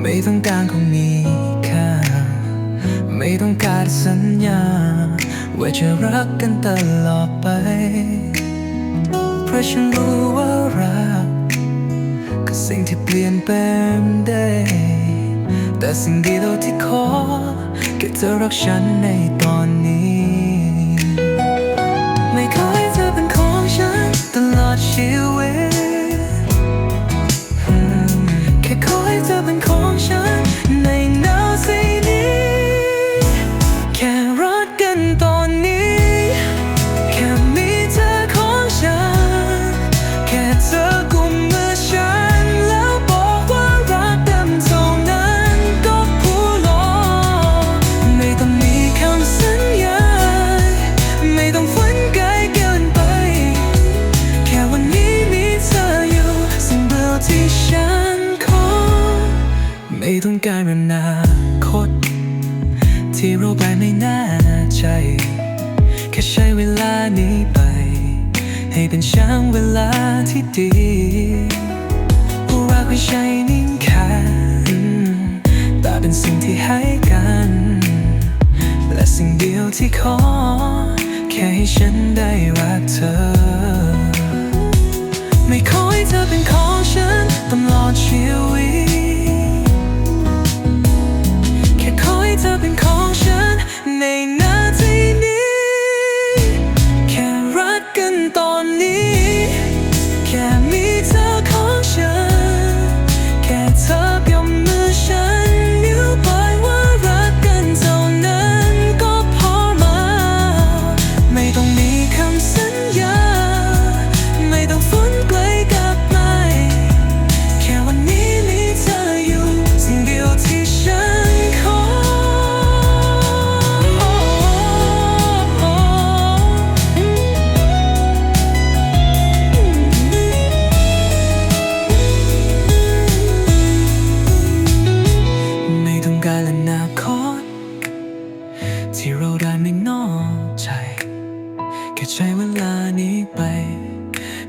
ไม่ต้องการคงมีค่า ไม่ต้องการสัญญา ว่าจะรักกันตลอดไป เพราะฉันรู้ว่ารักก็สิ่งที่เปลี่ยนแปลงได้ แต่สิ่งเดียวที่ขอแค่เธอรักฉันในตอนนี้ ไม่ขอให้เธอเป็นของฉันตลอดชีวิต ธอเป็นของฉัน ไม่ต้องการอนาคต ที่เราไปไม่แน่ใจ แค่ใช้เวลานี้ไป ให้เป็นช่างเวลาที่ดีรักไม่ใช่นิ่งแค่แต่เป็นสิ่งที่ให้กัน และสิ่งเดียวที่ขอ แค่ให้ฉันได้รักเธอ ไม่ขอให้เธอเป็นขอ ค่ใช้เวลานี้ไป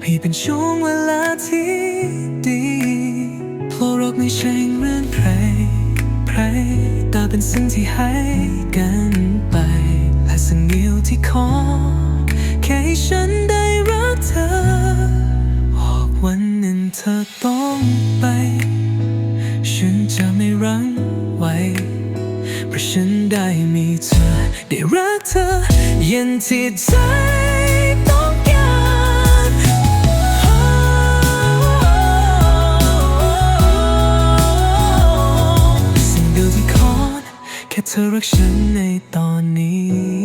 พี่เป็นช่วงเวลาที่ดีเพราะรักไม่ใช่เรื่องใครใครแต่เป็นสิ่งที่ให้กันไป และสิ่งเดียวที่ขอ แค่ให้ฉันได้รักเธอหากวันหนึ่งเธอต้องไป ฉันจะไม่รั้งไว้เพราะฉันได้มีเธอ ได้รักเธอ เย็นที่ใจ ธอรักฉันในตอนนี้